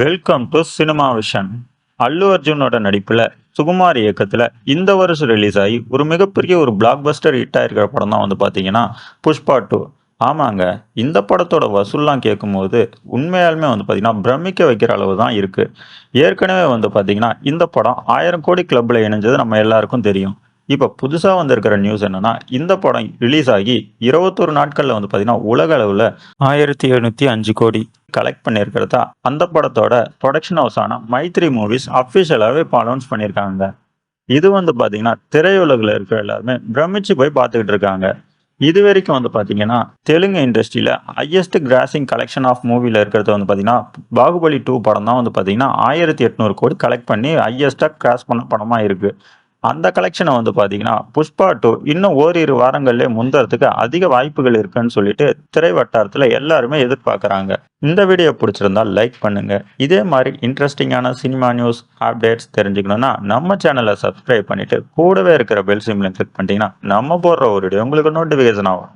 Welcome to cinema vision Allu அர்ஜுனோட நடிப்பில் சுகுமார் இயக்கத்தில் இந்த வருஷம் ரிலீஸ் ஆகி ஒரு மிகப்பெரிய ஒரு பிளாக் பஸ்டர் ஹிட் ஆயிருக்கிற படம் தான் வந்து பார்த்தீங்கன்னா புஷ்பா டூ ஆமாங்க இந்த படத்தோட வசூல்லாம் கேட்கும்போது உண்மையாலுமே வந்து பார்த்தீங்கன்னா பிரமிக்க வைக்கிற அளவு தான் இருக்குது ஏற்கனவே வந்து பார்த்தீங்கன்னா இந்த படம் ஆயிரம் கோடி கிளப்பில் இணைஞ்சது நம்ம எல்லாருக்கும் தெரியும். இப்போ புதுசாக வந்திருக்கிற நியூஸ் என்னன்னா இந்த படம் ரிலீஸ் ஆகி இருபத்தொரு நாட்களில் வந்து பார்த்தீங்கன்னா உலக அளவில் ஆயிரத்தி எழுநூற்றி அஞ்சு கோடி கலெக்ட் பண்ணியிருக்கிறதா அந்த படத்தோட ப்ரொடக்ஷன் ஹவுஸான மைத்ரி மூவிஸ் அஃபிஷியலாகவே இப்போ அனௌன்ஸ் பண்ணியிருக்காங்க. இது வந்து பார்த்தீங்கன்னா திரையுலகில் இருக்கிற எல்லாருமே பிரமிச்சு போய் பார்த்துக்கிட்டு இருக்காங்க. இது வரைக்கும் வந்து பார்த்தீங்கன்னா தெலுங்கு இண்டஸ்ட்ரியில் ஹையஸ்ட் கிராசிங் கலெக்ஷன் ஆஃப் மூவியில் இருக்கிறது வந்து பார்த்தீங்கன்னா பாகுபலி டூ படம் தான் வந்து பார்த்தீங்கன்னா ஆயிரத்தி எட்நூறு கோடி கலெக்ட் பண்ணி ஹையஸ்ட்டாக கிராஸ் பண்ண படமாக இருக்குது அந்த கலெக்ஷனை வந்து பார்த்தீங்கன்னா புஷ்பா டூ இன்னும் ஓரிரு வாரங்கள்லேயே முந்தறதுக்கு அதிக வாய்ப்புகள் இருக்குன்னு சொல்லிட்டு திரை வட்டாரத்தில் எல்லாருமே எதிர்பார்க்குறாங்க. இந்த வீடியோ பிடிச்சிருந்தால் லைக் பண்ணுங்க. இதே மாதிரி இன்ட்ரெஸ்டிங்கான சினிமா நியூஸ் அப்டேட்ஸ் தெரிஞ்சுக்கணும்னா நம்ம சேனலை சப்ஸ்கிரைப் பண்ணிட்டு கூடவே இருக்கிற பெல் சிம்லையும் கிளிக் பண்ணிட்டீங்கன்னா நம்ம போடுற ஒரு வீடியோ உங்களுக்கு நோட்டிஃபிகேஷன் ஆகும்